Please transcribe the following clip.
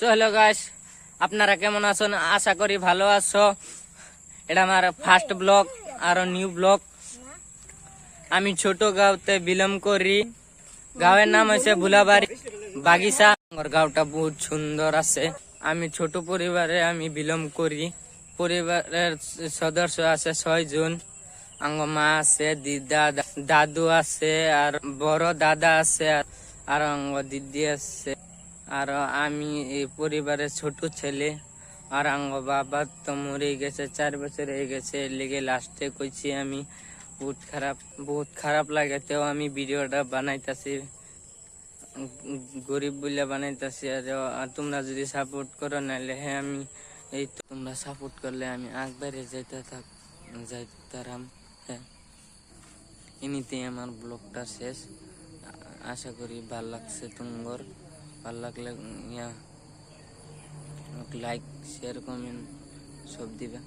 So hello guys, আপনারা কেমন আছেন? আশা করি ভালো আছো। এটা আমার ফার্স্ট ব্লগ আর নিউ ব্লগ আমি ছোট গাঁওতে বিলম করি। গাঁয়ের নাম হয়েছে ভুলাবাড়ি। বাগিচা। আমার গাঁওটা বহুত সুন্দর আছে। আমি ছোট পরিবারে আমি বিলম করি। পরিবারের সদস্য আছে ছয় জন। আঙ্গ মা আছে, দিদা দাদু আছে, আর বড় দাদা আছে, আর আঙ্গ দিদি আছে। আর আমি এই পরিবারের ছোট ছেলে। আর আঙ্গ বাবা তো মরে গেছে, চার বছর হয়ে গেছে। লেগে লাস্টে কইছি আমি, বহুত খারাপ বহুত খারাপ লাগে তেও আমি ভিডিওটা বানাইতাছি। গরিব বলে বানাইতাছি আর তোমরা যদি সাপোর্ট করো নাহলে হ্যাঁ আমি এই তোমরা সাপোর্ট করলে আমি আগবাড়ে যাইতে থাক যাইতে তারাম হ্যাঁ। এমনিতেই আমার ব্লগটা শেষ। আশা করি ভালো লাগছে তোমার। ভালো লাগলে ইয়া লাইক শেয়ার কমেন্ট সব দিবে।